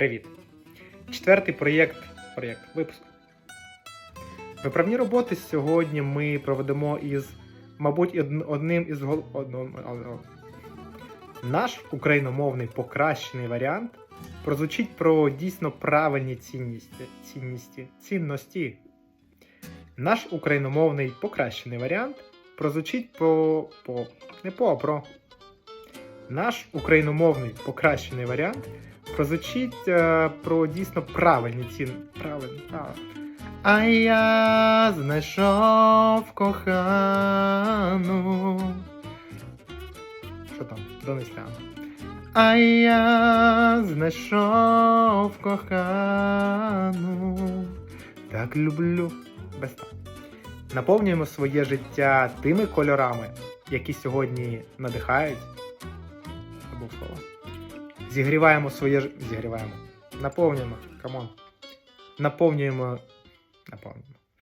Привіт! Четвертий проєкт, проєкт випуск. Виправні роботи сьогодні ми проведемо із, мабуть, одним із гол... одно- Наш україномовний покращений варіант прозвучить про дійсно правильні цінності. цінності, цінності. Наш україномовний покращений варіант прозвучить по, по не по, а про. Наш україномовний покращений варіант прозвучить е, про дійсно правильні ціни. Правильні. А я знайшов кохану. Що там? Донесляна. А я знайшов кохану. Так люблю. Без так. Наповнюємо своє життя тими кольорами, які сьогодні надихають. Забув слово. Зігріваємо своє. Зігріваємо. Наповнюємо. Камон. Наповнюємо. Наповнюємо.